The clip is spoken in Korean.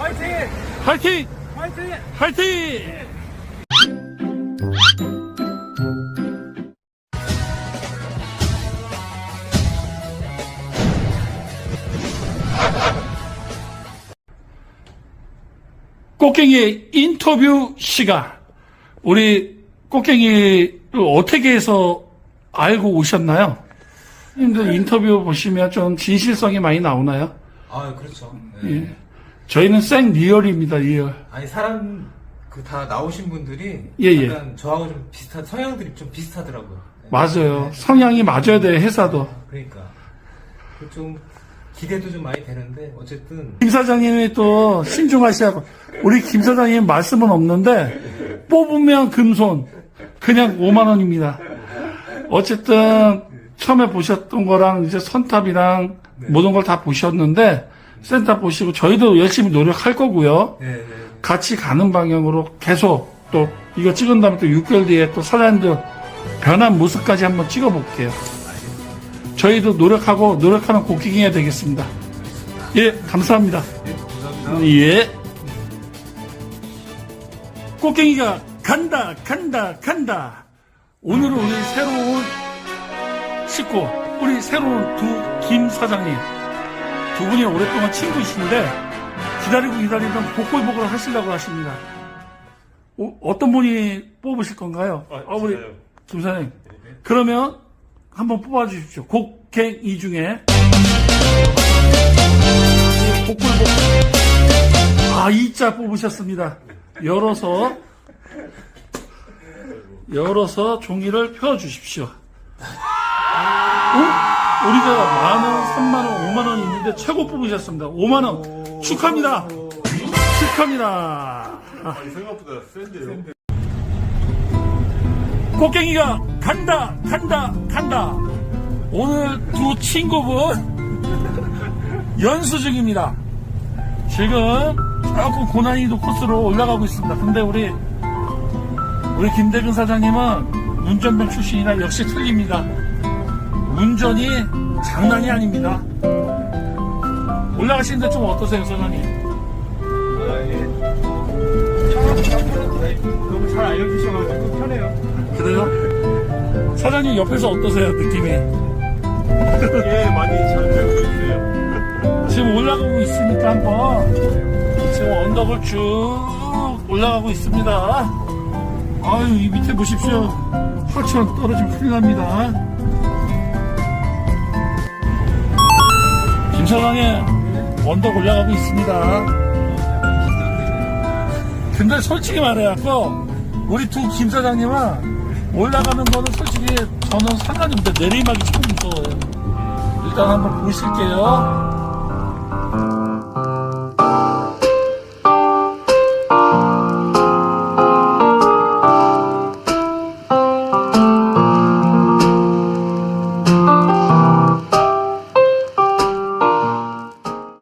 화이팅! 화이팅! 화이팅! 화이팅! 꽃갱이의 인터뷰 시간. 우리 꽃갱이를 어떻게 해서 알고 오셨나요? 님들 인터뷰 보시면 좀 진실성이 많이 나오나요? 아, 그렇죠. 네. 예. 저희는 생 리얼입니다, 리얼. 아니 사람 그 다 나오신 분들이 예, 예. 약간 저하고 좀 비슷한 성향들이 좀 비슷하더라고요. 네. 맞아요. 성향이 맞아야 돼, 회사도. 그러니까 그좀 기대도 좀 많이 되는데 어쨌든 김 사장님이 또 신중하시라고. 우리 김 사장님 말씀은 없는데, 뽑으면 금손. 그냥 5만원입니다. 어쨌든, 처음에 보셨던 거랑 이제 선탑이랑 모든 걸 다 보셨는데, 센터 보시고 저희도 열심히 노력할 거고요. 네, 네. 같이 가는 방향으로 계속 또 이거 찍은 다음에 또 6개월 뒤에 또 사장님들 변한 모습까지 한번 찍어볼게요. 저희도 노력하고 노력하는 곡기경이 되겠습니다. 예, 감사합니다. 예. 꽃갱이가 간다, 간다, 간다. 오늘은 우리 새로운 식구, 우리 새로운 두 김 사장님. 두 분이 오랫동안 친구이신데, 기다리고 기다리던 복골복을 하시려고 하십니다. 어, 떤 분이 뽑으실 건가요? 아, 우리 김 사장님. 그러면 한번 뽑아주십시오. 곡갱이 중에. 이 복골복. 아, 이자 뽑으셨습니다. 열어서, 열어서 종이를 펴 주십시오. 어? 우리가 만원, 삼만원, 오만원이 있는데 최고 뽑으셨습니다. 오만원. 축하합니다. 축하합니다. 생각보다 센데요. 꽃갱이가 간다, 간다, 간다. 오늘 두 친구분 연수 중입니다. 지금 조금 고난이도 코스로 올라가고 있습니다. 근데 우리 우리 김대근 사장님은 운전병 출신이라 역시 틀립니다. 운전이 장난이 아닙니다. 올라가시는데 좀 어떠세요, 사장님? 너무 잘 알려주셔가지고 편해요. 그래요? 사장님 옆에서 어떠세요, 느낌이? 예, 많이 잘 되고 있어요. 지금 올라가고 있으니까 한번 지금 언덕을 쭉 올라가고 있습니다. 아유 이 밑에 보십시오. 하천 떨어지면 큰일 납니다. 김사장에 언덕 올라가고 있습니다. 근데 솔직히 말해갖고 우리 두 김 사장님은 올라가는 거는 솔직히 저는 상관이 없는데 내리막이 조금 무서워요. 일단 한번 보실게요.